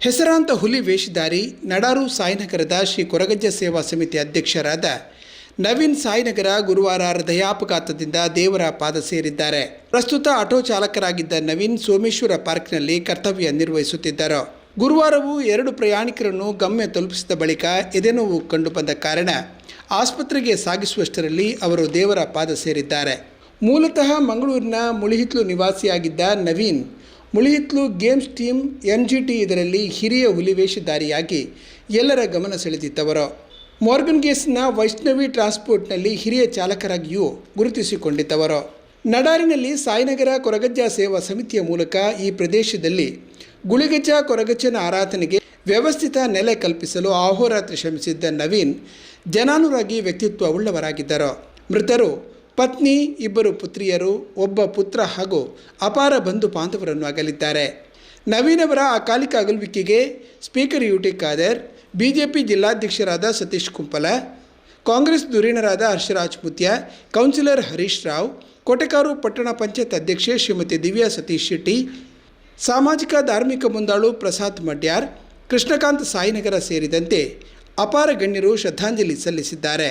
ಹೆಸರಾಂತ ಹುಲಿ ವೇಷಧಾರಿ ನಡಾರು ಸಾಯಿನಗರದ ಶ್ರೀ ಕೊರಗಜ್ಜ ಸೇವಾ ಸಮಿತಿ ಅಧ್ಯಕ್ಷರಾದ ನವೀನ್ ಸಾಯಿನಗರ ಗುರುವಾರ ಹೃದಯಾಪಘಾತದಿಂದ ದೇವರ ಪಾದ ಸೇರಿದ್ದಾರೆ. ಪ್ರಸ್ತುತ ಆಟೋ ಚಾಲಕರಾಗಿದ್ದ ನವೀನ್ ಸೋಮೇಶ್ವರ ಪಾರ್ಕ್ನಲ್ಲಿ ಕರ್ತವ್ಯ ನಿರ್ವಹಿಸುತ್ತಿದ್ದರು. ಗುರುವಾರವೂ ಎರಡು ಪ್ರಯಾಣಿಕರನ್ನು ಗಮ್ಯ ತಲುಪಿಸಿದ ಬಳಿಕ ಎದೆನೋವು ಕಂಡುಬಂದ ಕಾರಣ ಆಸ್ಪತ್ರೆಗೆ ಸಾಗಿಸುವಷ್ಟರಲ್ಲಿ ಅವರು ದೇವರ ಪಾದ ಸೇರಿದ್ದಾರೆ. ಮೂಲತಃ ಮಂಗಳೂರಿನ Mulihithlu ನಿವಾಸಿಯಾಗಿದ್ದ Naveen Mulihithlu games team N G T ಇದರಲ್ಲಿ ಹಿರಿಯ ಹುಲಿವೇಷಧಾರಿಯಾಗಿ ಎಲ್ಲರ ಗಮನ ಸೆಳೆದಿದ್ದವರು. ಮಾರ್ಗನ್ ಗೇಸ್ನ ವೈಷ್ಣವಿ ಟ್ರಾನ್ಸ್ಪೋರ್ಟ್ನಲ್ಲಿ ಹಿರಿಯ ಚಾಲಕರಾಗಿಯೂ ಗುರುತಿಸಿಕೊಂಡಿದ್ದವರು. ನಡಾರಿನಲ್ಲಿ ಸಾಯಿನಗರ ಕೊರಗಜ್ಜ ಸೇವಾ ಸಮಿತಿಯ ಮೂಲಕ ಈ ಪ್ರದೇಶದಲ್ಲಿ ಗುಳಿಗಜ್ಜ ಕೊರಗಜ್ಜನ ಆರಾಧನೆಗೆ ವ್ಯವಸ್ಥಿತ ನೆಲೆ ಕಲ್ಪಿಸಲು ಆಹೋರಾತ್ರಿ ಶ್ರಮಿಸಿದ್ದ ನವೀನ್ ಜನಾನುರಾಗಿ ವ್ಯಕ್ತಿತ್ವ ಉಳ್ಳವರಾಗಿದ್ದರು ಮೃತರು ಪತ್ನಿ, ಇಬ್ಬರು ಪುತ್ರಿಯರು, ಒಬ್ಬ ಪುತ್ರ ಹಾಗೂ ಅಪಾರ ಬಂಧು ಬಾಂಧವರನ್ನು ಅಗಲಿದ್ದಾರೆ. ನವೀನವರ ಅಕಾಲಿಕ ಅಗಲುವಿಕೆಗೆ speaker U T Khader, BJP ಜಿಲ್ಲಾಧ್ಯಕ್ಷರಾದ Satish Kumpala, Congress ಧುರೀಣರಾದ ಹರ್ಷರಾಜ್ ಪುತ್ಯ ಕೌನ್ಸಿಲರ್ ಹರೀಶ್ ರಾವ್, ಕೋಟೆಕಾರು ಪಟ್ಟಣ ಪಂಚಾಯತ್ ಅಧ್ಯಕ್ಷೆ ಶ್ರೀಮತಿ ದಿವ್ಯಾ ಸತೀಶ್ ಶೆಟ್ಟಿ, ಸಾಮಾಜಿಕ ಧಾರ್ಮಿಕ ಮುಂದಾಳು ಪ್ರಸಾದ್ ಮಡ್ಯಾರ್, ಕೃಷ್ಣಕಾಂತ್ ಸಾಯಿನಗರ ಸೇರಿದಂತೆ ಅಪಾರ ಗಣ್ಯರು ಶ್ರದ್ಧಾಂಜಲಿ ಸಲ್ಲಿಸಿದ್ದಾರೆ.